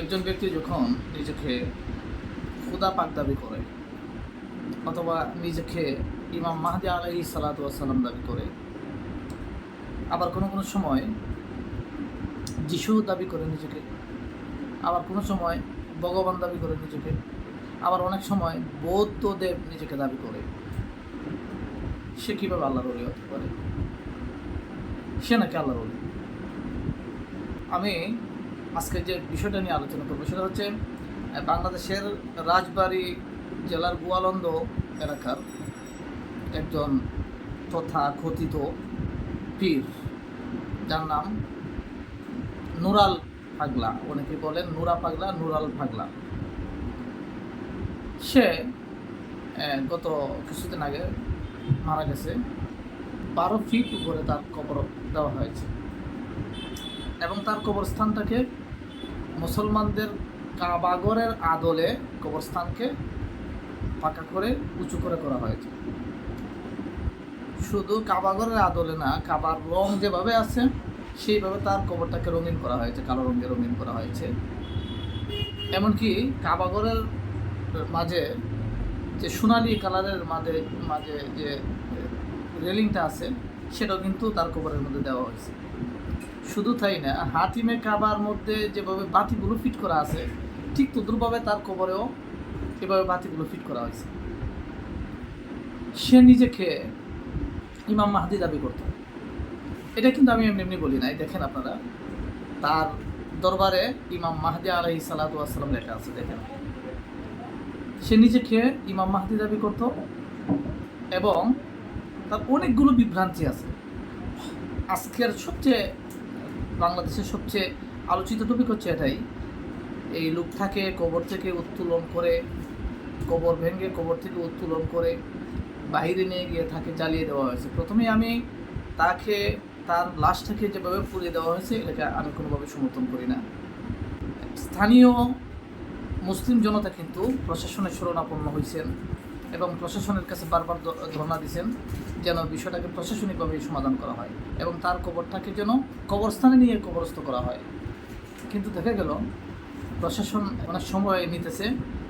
একজন ব্যক্তি যখন নিজেকে খুদা পাক দাবি করে, অথবা নিজেকে ইমাম মাহদি আলাই সালাতাম দাবি করে, আবার কোনো কোনো সময় যিশু দাবি করে নিজেকে, আবার কোনো সময় ভগবান দাবি করে নিজেকে, আবার অনেক সময় বৌদ্ধদেব নিজেকে দাবি করে, সে কীভাবে আল্লাহর অলি হতে পারে? সে নাকি আল্লাহর অলি আমি আজকে যে বিষয়টা নিয়ে আলোচনা করব সেটা হচ্ছে বাংলাদেশের রাজবাড়ী জেলার গোয়ালন্দ এলাকার একজন তথা কথিত পীর, যার নাম নুরাল পাগলা অনেকে বলেন নুরা পাগলা, নুরাল পাগলা সে গত কিছুদিন আগে মারা গেছে। বারো ফিট উপরে তার কবর দেওয়া হয়েছে। এবং তার কবরস্থানটাকে মুসলমানদের কাবাগরের আদলে কবরস্থানকে পাকা করে উঁচু করে করা হয়েছে। শুধু কাবাগরের আদলে না, কাবার রং যেভাবে আছে, সেইভাবে তার কবরটাকে রঙিন করা হয়েছে, কালো রঙে রঙিন করা হয়েছে। এমনকি কাবাগরের মাঝে যে সোনালি কালারের মাঝে মাঝে যে রেলিংটা আছে, সেটাও কিন্তু তার কবরের মধ্যে দেওয়া হয়েছে। শুধু তাই না হাতিমে কাবার মধ্যে যেভাবে বাতিগুলো ফিট করা আছে, ঠিক তদ্রুপভাবে তার কবরেও এভাবে বাতিগুলো ফিট করা হয়েছে। সে নিজেকে ইমাম মাহাদি দাবি করত। এটা কিন্তু আমি এমনি এমনি বলি নাই, দেখেন আপনারা। তার দরবারে ইমাম মাহাদি আলহি সালাতাম লেখা আছে, দেখেন। সে নিজেকে ইমাম মাহাদি দাবি করত এবং তার অনেকগুলো বিভ্রান্তি আছে। আজকের সবচেয়ে বাংলাদেশের সবচেয়ে আলোচিত টপিক হচ্ছে এটাই। এই লোকটাকে কবর থেকে উত্তোলন করে, কবর ভেঙে কবর থেকে উত্তোলন করে বাইরে নিয়ে গিয়ে তাকে জ্বালিয়ে দেওয়া হয়েছে। প্রথমে আমি তাকে, তার লাশটাকে যেভাবে পুড়িয়ে দেওয়া হয়েছে, এটাকে আমি কোনোভাবে সমর্থন করি না। স্থানীয় মুসলিম জনতা কিন্তু প্রশাসনের শরণাপন্ন হয়েছেন। এবং প্রশাসনের কাছে বারবার ধর্ণা দিয়েছেন যেন বিষয়টাকে প্রশাসনিকভাবে সমাধান করা হয় এবং তার কবরটাকে যেন কবরস্থানে নিয়ে কবরস্থ করা হয়। কিন্তু দেখা গেল, প্রশাসন অনেক সময় নিতেছে,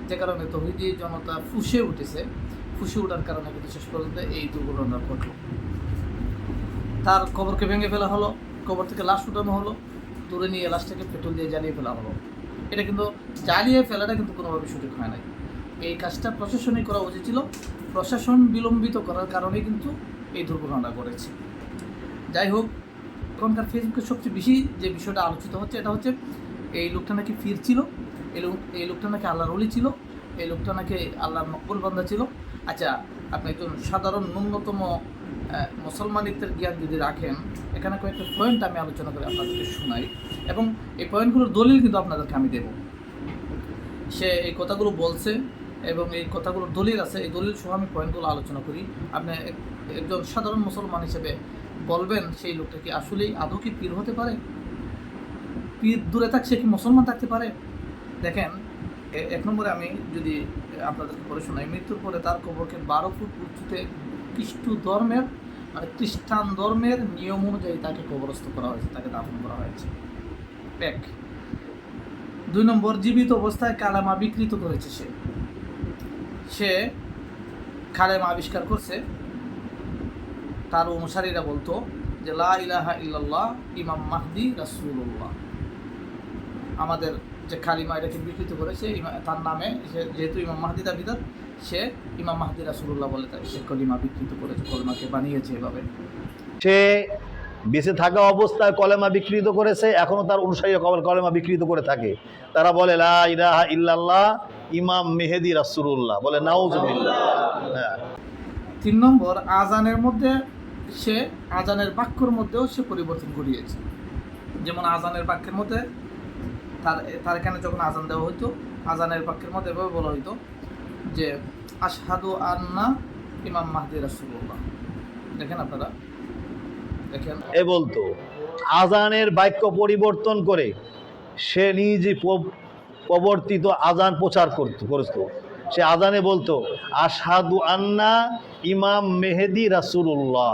যে কারণে তহিদি জনতা ফুসে উঠেছে। ফুসে ওঠার কারণে কিন্তু শেষ পর্যন্ত এই দুর্ঘটনা ঘটল। তার কবরকে ভেঙে ফেলা হলো, কবর থেকে লাশ উঠানো হলো, দূরে নিয়ে লাশটাকে পেট্রোল দিয়ে জ্বালিয়ে ফেলা হলো। এটা কিন্তু জ্বালিয়ে ফেলাটা কিন্তু কোনোভাবে সঠিক হয় নাই। এই কাজটা প্রশাসনই করা উচিত ছিল। প্রশাসন বিলম্বিত করার কারণে কিন্তু এই দুর্ঘটনাটা ঘটেছে। যাই হোক, এখনকার ফেসবুকে সবচেয়ে বেশি যে বিষয়টা আলোচিত হচ্ছে, এটা হচ্ছে এই লোকটা নাকি ফির ছিল, এই লোক, এই লোকটা নাকি আল্লাহর অলি ছিল, এই লোকটা নাকি আল্লাহর মকবুল বান্দা ছিল। আচ্ছা আপনি একজন সাধারণ ন্যূনতম মুসলমানিত্বের জ্ঞান যদি রাখেন, এখানে কয়েকটা পয়েন্ট আমি আলোচনা করে আপনাদেরকে শোনাই এবং এই পয়েন্টগুলোর দলিল কিন্তু আপনাদেরকে আমি দেব। সে এই কথাগুলো বলছে এবং এই কথাগুলোর দলিল আছে। এই দলিল সহ আমি পয়েন্টগুলো আলোচনা করি। আপনি এক- একজন সাধারণ মুসলমান হিসেবে বলবেন সেই লোকটা কি আসলেই আদৌ কি পীর হতে পারে? পীর দূরে থাক, সে কি মুসলমান থাকতে পারে? দেখেন এক নম্বরে আমি যদি আপনাদেরকে পড়ে শোনাই, মৃত্যুর পরে তার কবরকে বারো ফুট উঁচুতে খ্রিস্ট ধর্মের মানে খ্রিস্টান ধর্মের নিয়ম অনুযায়ী তাকে কবরস্থ করা হয়েছে, তাকে দাফন করা হয়েছে। এক। দুই নম্বর, জীবিত অবস্থায় কালামা বিকৃত করেছে সে। সে খালেমা আবিষ্কার করছে। তার অনুসারীরা বলতো যে, লা ইলাহা ইল্লাল্লাহ, ইমাম মাহদি রাসুল্লাহ আমাদের যে খালিমা এটাকে বিকৃত করেছে তার নামে যেহেতু ইমাম মাহদি দাবিদার সে ইমাম মাহদি রাসূলুল্লাহ বলে তাই সে কলিমা বিকৃত করেছে, কলিমাকে বানিয়েছে এভাবে। সে বেঁচে থাকা অবস্থায় কলেমা বিকৃত করেছে, এখনও তার অনুসারী কলেমা বিকৃত করে থাকে। তারা বলে, লা ইলাহা ইল্লাল্লাহ ইমাম মেহেদি রাসূলুল্লাহ বলে নাউজুবিল্লাহ। হ্যাঁ। তিন নম্বর আজানের মধ্যে সে আজানের বাক্যর মধ্যেও সে পরিবর্তন ঘটিয়েছে। যেমন আজানের বাক্যের মধ্যে তার তার এখানে যখন আজান দেওয়া হতো আজানের বাক্যের মধ্যে এভাবে বলা হইতো যে আশহাদু আন্না ইমাম মাহদি রাসূলুল্লাহ। দেখেন আপনারা। দেখেন। এ বলতো আজানের বাক্য পরিবর্তন করে সে নিজে প্রবর্তিত আজান প্রচার করত করত। সে আজানে বলতো আসাদু আন্না ইমাম মেহেদি রাসূলুল্লাহ।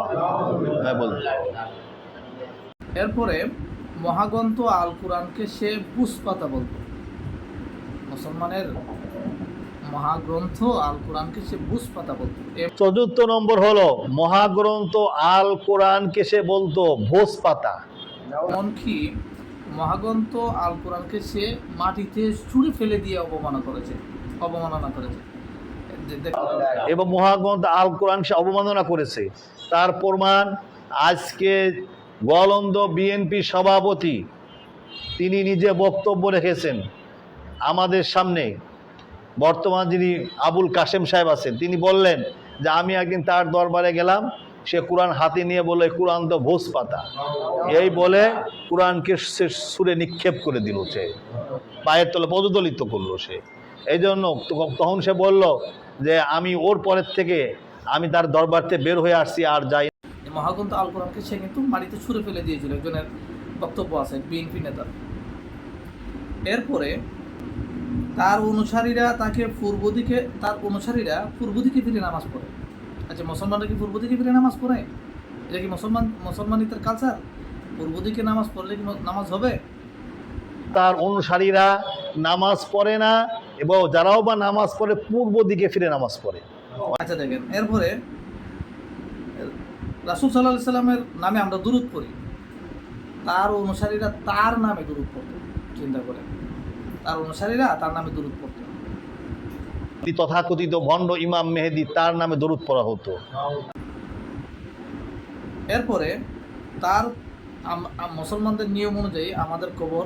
হ্যাঁ বলতো। এরপরে মহাগ্রন্থ আল কোরআনকে সে পুষ্পাতা বলতো। মুসলমানের মহাগ্রন্থ আল কোরআনকে সে বুঝ পাতা বলতো চতুর্থ নম্বর হলো মহাগ্রন্থ আল কোরআনকে সে বলতো ভোজ পাতা এমনকি মহাগ্রন্থ আল কোরআনকে সে মাটিতে ছুঁড়ে ফেলে দিয়ে অবমাননা করেছে অবমাননা করেছে। এবং মহাগ্রন্থ আল কোরআন সে অবমাননা করেছে। তার প্রমাণ, আজকে গোয়ালন্দ বিএনপি সভাপতি, তিনি নিজে বক্তব্য রেখেছেন আমাদের সামনে। বর্তমান যিনি আবুল কাশেম সাহেব আছেন, তিনি বললেন যে, আমি একদিন তার দরবারে গেলাম সে কোরআন হাতে নিয়ে বললে কোরআন তো ভোজ পাতা এই বলে কোরআনকে সে সুরে নিক্ষেপ করে দিল সে। পায়ের তলে পদদলিত করল সে। এই জন্য তখন সে বলল যে, আমি ওর পরের থেকে, আমি তার দরবার থেকে বের হয়ে আসছি, আর যাই এই মহাগ্রন্থ আল কোরআনকে সে কিন্তু মাটিতে ছুঁড়ে ফেলে দিয়েছিল। একজনের বক্তব্য আছে, বিএনপি নেতার এরপরে তার অনুসারীরা তাকে পূর্ব দিকে, তার অনুসারীরা পূর্ব দিকে ফিরে নামাজ পড়ে। আচ্ছা মুসলমানরা কি পূর্ব দিকে ফিরে নামাজ পড়ে? এটা কি মুসলমান মুসলমানিতের কালচার পূর্ব দিকে নামাজ পড়লে কি নামাজ হবে? তার অনুসারীরা নামাজ পড়ে না এবং যারাও বা নামাজ পড়ে পূর্ব দিকে ফিরে নামাজ পড়ে। আচ্ছা দেখেন এরপরে রাসুল সাল্লাহ সাল্লামের নামে আমরা দুরুদ পড়ি। তার অনুসারীরা তার নামে দুরুদ পড়তো চিন্তা করে তার অনুসারীরা তার নামে দুরুদ পড়তো। তথাকথিত ভণ্ড ইমাম মেহেদি তার নামে দরুদ পড়া হতো। এরপরে তার মুসলমানদের নিয়ম অনুযায়ী আমাদের কবর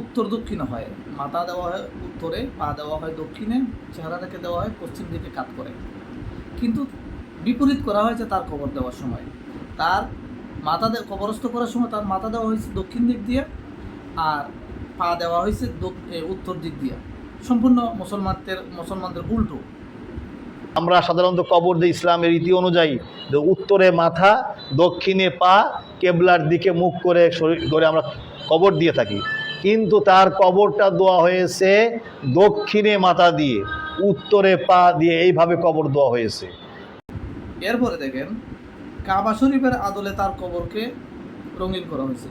উত্তর দক্ষিণে হয়। মাথা দেওয়া হয় উত্তরে, পা দেওয়া হয় দক্ষিণে চেহারাটাকে দেওয়া হয় পশ্চিম দিকে কাত করে। কিন্তু বিপরীত করা হয়েছে তার কবর দেওয়ার সময়। তার মাথা কবরস্থ করার সময় তার মাথা দেওয়া হয়েছে দক্ষিণ দিক দিয়ে আর পা দেওয়া হয়েছে উত্তর দিক দিয়ে। সম্পূর্ণ মুসলমানদের মুসলমানদের উল্টো। আমরা সাধারণত কবর দিই ইসলামের রীতি অনুযায়ী উত্তরে মাথা দক্ষিণে পা কেবলার দিকে মুখ করে শরীর করে আমরা কবর দিয়ে থাকি। কিন্তু তার কবরটা দেওয়া হয়েছে দক্ষিণে মাথা দিয়ে উত্তরে পা দিয়ে এইভাবে কবর দেওয়া হয়েছে। এরপরে দেখেন কাবা শরীফের আদলে তার কবরকে রঙিন করা হয়েছে।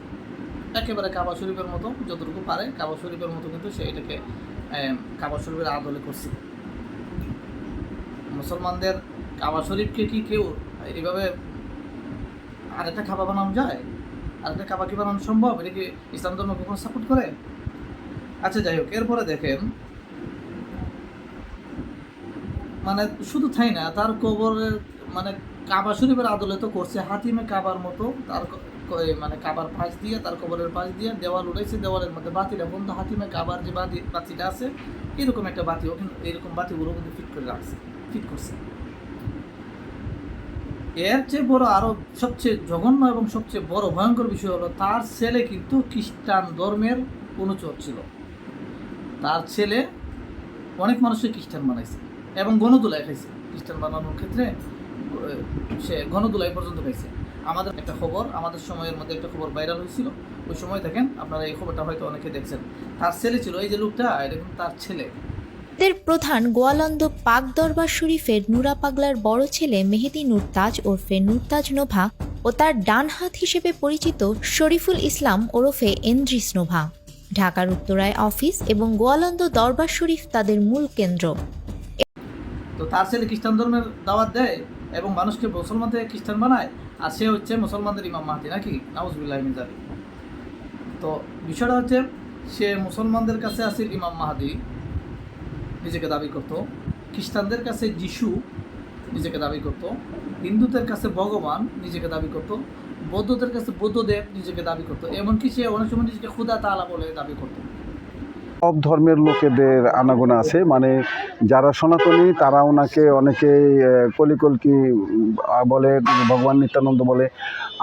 একেবারে কাবা শরীফের মতো, যতটুকু পারে কাবা শরীফের মতো কিন্তু সে এটাকে কাবা শরীফের আদলে করছে। মুসলমানদের কাবা শরীফকে কি কেউ এইভাবে আরেকটা খাবার বানানো যায়? আরেকটা কাবা কি বানানো সম্ভব? এটা কি ইসলাম ধর্ম কখনো সাপোর্ট করে? আচ্ছা যাই হোক, এরপরে দেখেন মানে শুধু তাই না, তার কবরের মানে কাবা শরীফের আদলে তো করছে, হাতিমে কাবার মতো, তার মানে কাবার পাশ দিয়ে, তার কবরের পাশ দিয়ে দেওয়াল উঠেছে দেওয়ালের মধ্যে বাতিটা বন্ধু হাতিমে কাবার যে বাতি, বাতিটা আছে, এরকম একটা বাতিও কিন্তু এরকম বাতিগুলো কিন্তু ফিট করে রাখছে ফিট করছে। এর চেয়ে বড় আরও সবচেয়ে জঘন্য এবং সবচেয়ে বড় ভয়ঙ্কর বিষয় হলো, তার ছেলে কিন্তু খ্রিস্টান ধর্মের অনুচর ছিল। তার ছেলে অনেক মানুষই খ্রিস্টান বানাইছে এবং গণদুলাই খাইছে। খ্রিস্টান বানানোর ক্ষেত্রে সে গণদুলাই পর্যন্ত খাইছে। আমাদের একটা খবর আমাদের সময়ের মধ্যে একটা খবর ভাইরাল হয়েছিল। ওই সময় দেখেন আপনারা এই খবরটা হয়তো অনেকে দেখছেন। তার ছেলে ছিল এই যে লোকটা এটা কিন্তু তার ছেলে। এর প্রধান গোয়ালন্দ পাক দরবার শরীফের নুরা পাগলার বড় ছেলে মেহেদি নুরতাজ ওরফে নুরতাজ নোভা ও তার ডান হাত হিসেবে পরিচিত শরীফুল ইসলাম ওরফে এন্দ্রিস নোভা। ঢাকার উত্তরায় অফিস এবং গোয়ালন্দ দরবার শরীফ তাদের মূল কেন্দ্র। তো তার ছেলে খ্রিস্টান ধর্মের দাওয়াত দেয়? এবং মানুষকে মুসলমান থেকে খ্রিস্টান বানায়, আর সে হচ্ছে মুসলমানদের ইমাম মাহাতি, নাকি? নাউজবিল্লাহ মিজারি তো বিষয়টা হচ্ছে, সে মুসলমানদের কাছে আসিল ইমাম মাহাদি, নিজেকে দাবি করত। খ্রিস্টানদের কাছে যিশু নিজেকে দাবি করত। হিন্দুদের কাছে ভগবান নিজেকে দাবি করত। বৌদ্ধদের কাছে বৌদ্ধদেব নিজেকে দাবি করত। এমনকি সে অনেক সময় নিজেকে খুদা তালা বলে দাবি করত। সব ধর্মের লোকেদের আনাগোনা আছে। মানে যারা সনাতনী, তারা ওনাকে অনেকেই কলিকলকি বলে, ভগবান নিত্যানন্দ বলে।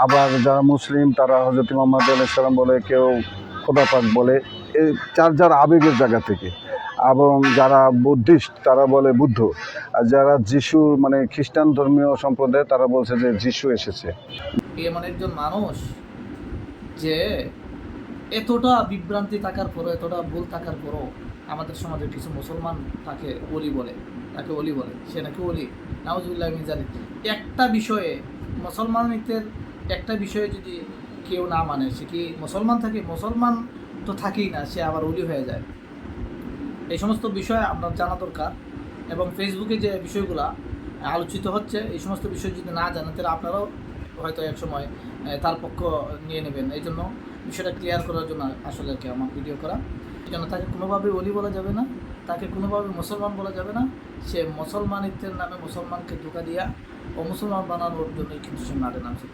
আবার যারা মুসলিম, তারা হজরত মোহাম্মদ আলাইসালাম বলে, কেউ খোদা পাক বলে। এই যার যার আবেগের জায়গা থেকে। এবং যারা বুদ্ধিস্ট, তারা বলে বুদ্ধ। আর যারা যিশু মানে খ্রিস্টান ধর্মীয় সম্প্রদায় তারা বলছে যে যিশু এসেছে। এমন একজন মানুষ যে এতটা বিভ্রান্তি থাকার পরও, এতটা ভুল থাকার পরও আমাদের সমাজের কিছু মুসলমান তাকে অলি বলে, তাকে অলি বলে। সে নাকি অলি নাউজুল্লাহ জানি একটা বিষয়ে মুসলমানিতের একটা বিষয়ে যদি কেউ না মানে সে কি মুসলমান থাকে? মুসলমান তো থাকেই না, সে আবার অলি হয়ে যায়। এই সমস্ত বিষয় আপনার জানা দরকার এবং ফেসবুকে যে বিষয়গুলো আলোচিত হচ্ছে, এই সমস্ত বিষয় যদি না জানেন, তাহলে আপনারাও হয়তো এক সময় তার পক্ষ নিয়ে নেবেন। এই জন্য বিষয়টা ক্লিয়ার করার জন্য আসলে কি আমার ভিডিও করা। জন্য তাকে কোনোভাবে অলি বলা যাবে না, তাকে কোনোভাবে মুসলমান বলা যাবে না। সে মুসলমানিত্বের নামে মুসলমানকে ধোকা দিয়া ও মুসলমান বানানোর জন্যই কিন্তু সে মাঠে নামছে।